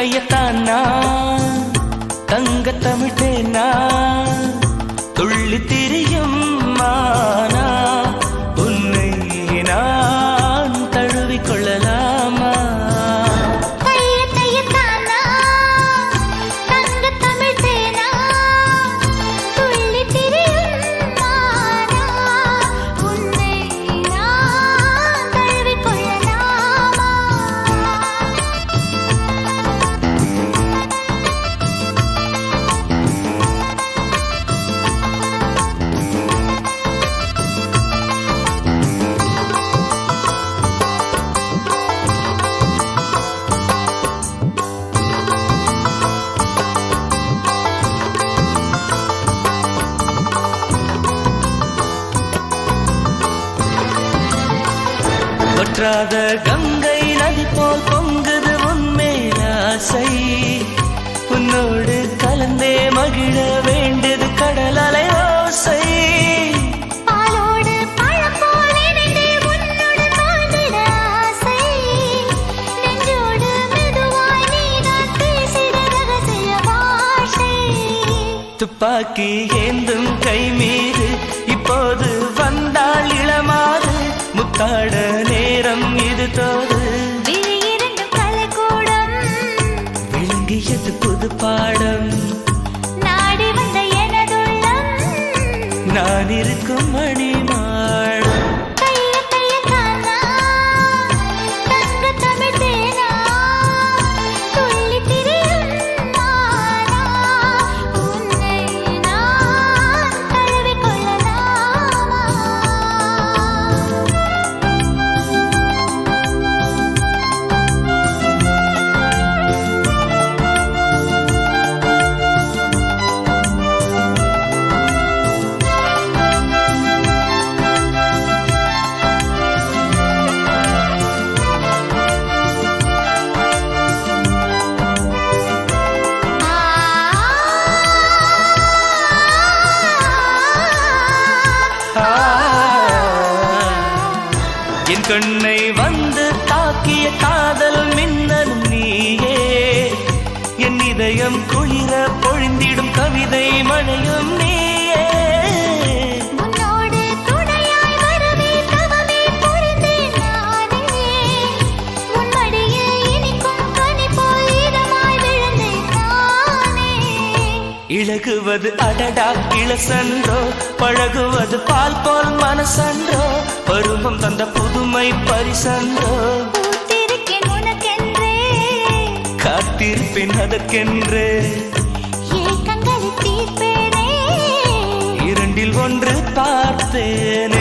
தங்கையத்தான் நான் தங்கத்தமிழ் வற்றாத கங்கை நதி போல் பொங்குது உன்மேல் ஆசை உன்னோடு கலந்தே மகிழ வேண்டியது கடல் அலை ஓசை. துப்பாக்கி ஏந்தும் கை மீது இப்போது வந்தாள் இளமாறு. முத்தாட நேரம் இது தோது. விளங்கியது புது பாடம். நான் இருக்கும் மணிமாடம் என் கண்ணை வந்து தாக்கிய காதல் மின்னல் நீயே. என் இதயம் குளிர பொழிந்திடும் கவிதை மழையும் நீ. இழகுவது அடடா இளசன்றோ பழகுவது பால் போல் மனசன்றோ பருவம் தந்த புதுமை பரிசன்றோ. காத்திருப்பேன் அதற்கென்று. இரண்டில் ஒன்று பார்த்தேனே.